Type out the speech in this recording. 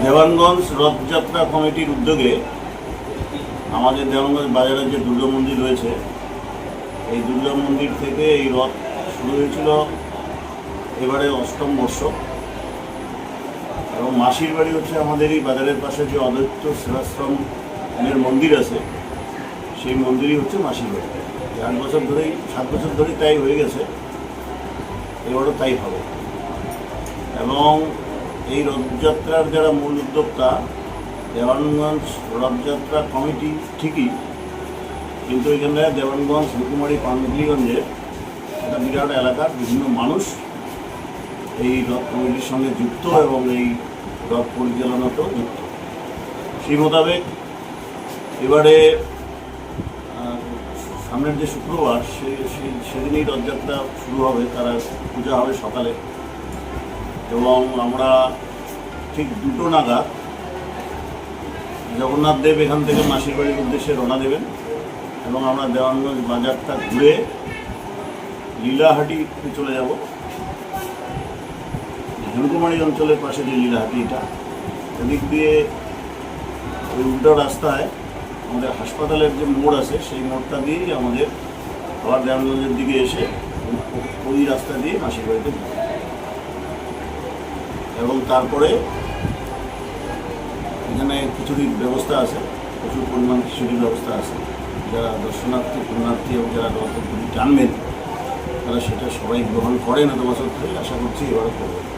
দেওয়ানগঞ্জ রথযাত্রা কমিটির উদ্যোগে আমাদের দেওয়ানগঞ্জ বাজারের যে দুর্গা মন্দির রয়েছে, এই দুর্গা মন্দির থেকে এই রথ শুরু হয়েছিল এবারে অষ্টম বর্ষ। এবং মাসির বাড়ি হচ্ছে আমাদের এই বাজারের পাশে যে অদ্বৈত সেবাশ্রমের মন্দির আছে, সেই মন্দিরই হচ্ছে মাসির বাড়ি। আট বছর ধরেই, সাত বছর ধরেই তাই হয়ে গেছে, এবারও তাই হবে। এবং এই রথযাত্রার যারা মূল উদ্যোক্তা, দেওয়ানগঞ্জ রথযাত্রা কমিটি ঠিকই, কিন্তু এখানে দেওয়ানগঞ্জ, হুকুমারি পান্ডুলিগঞ্জে একটা বিরাট এলাকার বিভিন্ন মানুষ এই রথ কমিটির সঙ্গে যুক্ত এবং এই রথ পরিচালনাতেও যুক্ত। সেই মোতাবেক এবারে সামনের যে শুক্রবার, সে- সেদিনই রথযাত্রা শুরু হবে, তারা পূজা হবে সকালে। এবং আমরা ঠিক দুটো নাগাদ জগন্নাথ দেব এখান থেকে মাসির বাড়ির উদ্দেশ্যে রওনা দেবেন এবং আমরা দেওয়ানগঞ্জ বাজারটা ঘুরে লীলাহাটিতে চলে যাব হেমকুমারী অঞ্চলের পাশে যে লীলাহাটি এটা, এদিক দিয়ে ওই উল্টো রাস্তায় আমাদের হাসপাতালের যে মোড় আছে, সেই মোড়টা দিয়েই আমাদের আবার দেওয়ানগঞ্জের দিকে এসে ওই- রাস্তা দিয়ে মাসির বাড়িতে। এবং তারপরে এখানে খিচুড়ির ব্যবস্থা আছে, প্রচুর পরিমাণ খিচুড়ির ব্যবস্থা আছে। যারা দর্শনার্থী, পুণ্যার্থী এবং যারা রথপুরি টানবেন তারা সেটা সবাই গ্রহণ করেন এত বছর ধরে, আশা করছি এবারও করবে